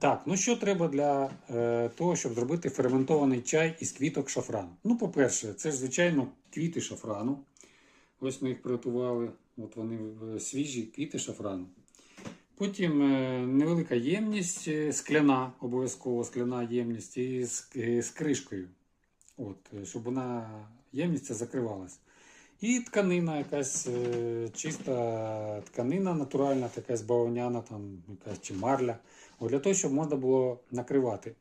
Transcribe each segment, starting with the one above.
Так, ну що треба для е, того, щоб зробити ферментований чай із квіток шафрану? Ну, по-перше, це ж, звичайно, квіти шафрану. Ось ми їх приготували. От вони е, свіжі квіти шафрану. Потім е, невелика ємність, е, скляна, обов'язково скляна ємність і з, е, з кришкою. От, е, щоб вона ємність ця закривалась. І тканина якась е, чиста тканина натуральна, якась бавовняна, там, якась чи марля. От, для того, щоб можна було накривати.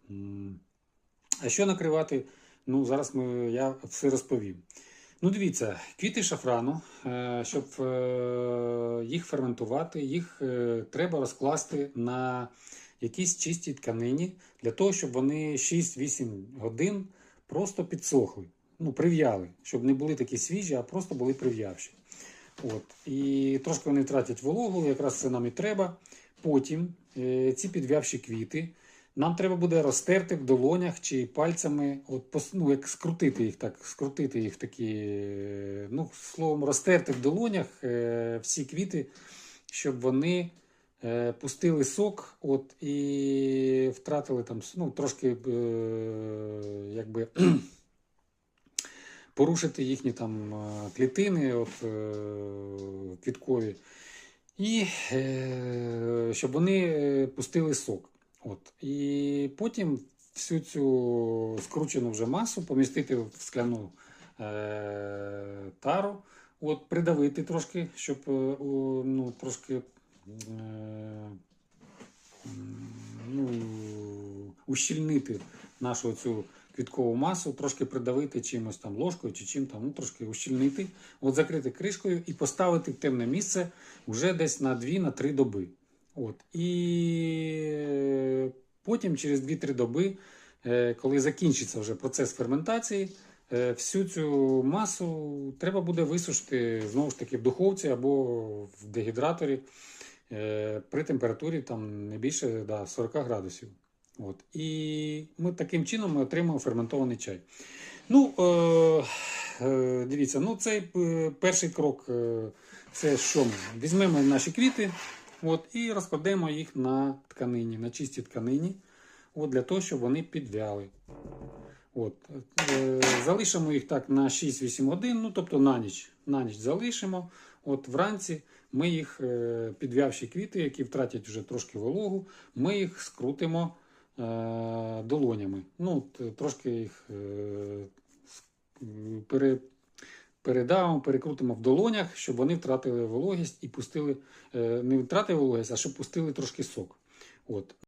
А що накривати? Ну, зараз ми, я все розповім. Ну, дивіться, квіти шафрану, е, щоб е, їх ферментувати, їх треба розкласти на якійсь чистій тканині для того, щоб вони 6-8 годин просто підсохли, ну, прив'яли, щоб не були такі свіжі, а просто були прив'явші. От. І трошки вони втратять вологу, якраз це нам і треба. Потім е, ці підв'явші квіти нам треба буде розтерти в долонях чи пальцями, от, ну, як скрутити їх так, скрутити їх такі, е, ну, словом, розтерти в долонях е, всі квіти, щоб вони е, пустили сок от, і втратили там ну, трошки е, якби, порушити їхні там е, клітини от, е, квіткові. І е, щоб вони пустили сок. От. І потім всю цю скручену вже масу помістити в скляну тару, от, придавити трошки, щоб ну, трошки ну, ущільнити нашу цю квіткову масу, трошки придавити чимось там ложкою чи чим там, ну, трошки ущільнити, от закрити кришкою і поставити в темне місце вже десь на 2-3 доби. От. І е, потім через 2-3 доби, е, коли закінчиться вже процес ферментації, е, всю цю масу треба буде висушити знову ж таки в духовці або в дегідраторі при температурі там не більше да, 40 градусів. От. І ми таким чином ми отримаємо ферментований чай. Ну, е, е, дивіться, ну цей е, перший крок е, це що ми? Візьмемо наші квіти от, і розкладемо їх на тканині, на чистій тканині, от, для того, щоб вони підвяли. От, е, залишимо їх так на 6-8 годин, ну тобто на ніч. На ніч залишимо. От вранці ми їх е, підв'явші квіти, які втратять вже трошки вологу, ми їх скрутимо долонями. Ну, трошки їх е, пере, передамо, перекрутимо в долонях, щоб вони втратили вологість і пустили, е, не втратили вологість, а щоб пустили трошки сок. От.